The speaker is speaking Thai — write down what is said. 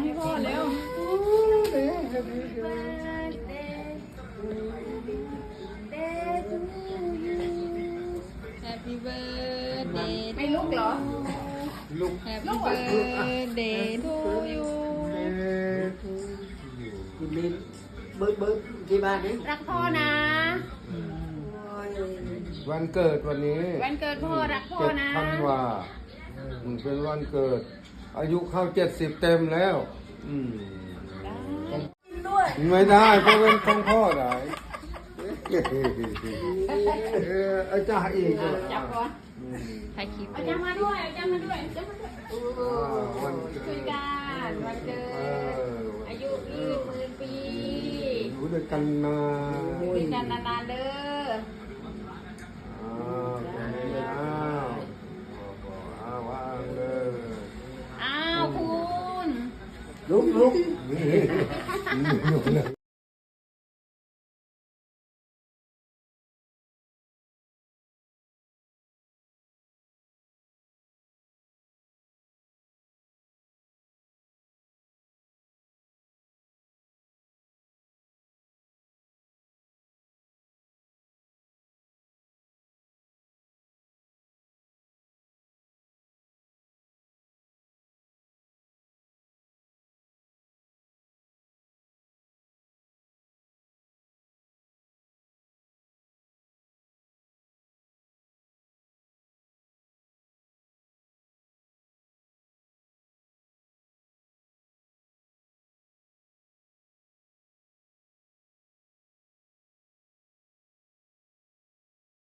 ให้พ่อเร็ว Happy birthday ไม่ลุกเหรอลูก Happy birthday to you คุณลินเบิร์ดเบิร์ดที่บ้านนี่รักพ่อนะ วันเกิดวันนี้วันเกิดพ่อรักพ่อเจ็ดนะธันวามันเป็นวันเกิด อายุเข้าเจ็ดสิบเต็มแล้ว อืมไม่ได้เพราะเป็นของพ่อได้เอออาจารย์อีกเหรอจับก่อนอืมถ่ายคลิปอาจารย์มาด้วยอาจารย์มาด้วยอาจารย์มาด้วยอ่าวันเกิคุยดกันวันเกิเอดออายุยืนหมื่นปีอยู่ด้วยกันนานคุยกันนานๆเด้ออ้าวแค่นี้อ้าวอ้าววางเลย อ้าวคุณ ลุกลุกนี่อยู่เลย